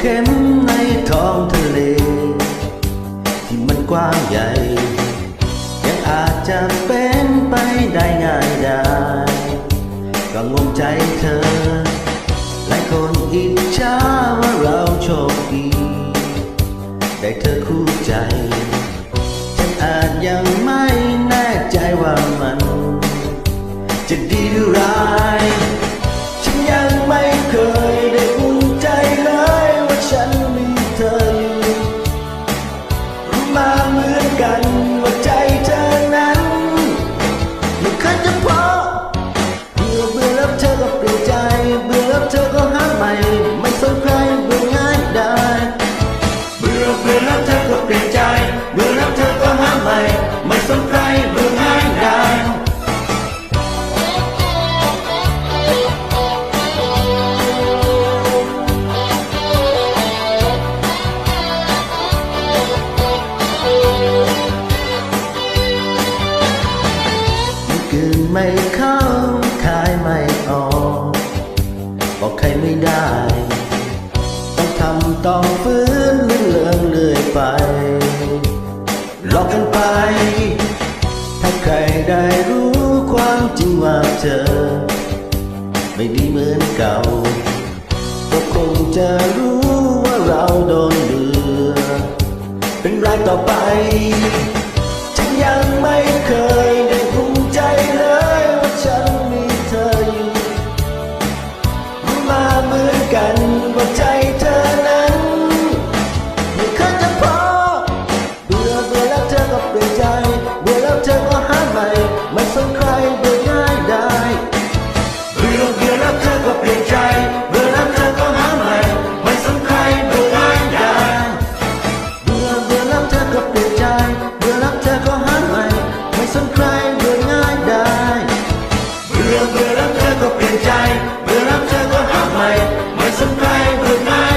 เข็มในท้องทะเล ที่มันกว้างใหญ่ ยังอาจจะเป็นไปได้ง่ายได้ ก็งมใจเธอ หลายคนอิจฉาว่าเราโชคดี ได้เธอคู่ใจ ฉันอาจยังไม่แน่ใจว่ามัน จะดีหรือร้าย กัน ไม่เข้าคายไม่ออกบอกใครไม่ได้ ต้องทำต้องฟื้นเลื่อนเลืองเรื่อยไปหลอกกันไป ถ้าใครได้รู้ความจริงว่าเธอ ไม่ดีเหมือนเก่า ก็คงจะรู้ว่าเราโดนเดือ เป็นรายต่อไป ฉันยังไม่เคย เหมือนกันว่า goodnight.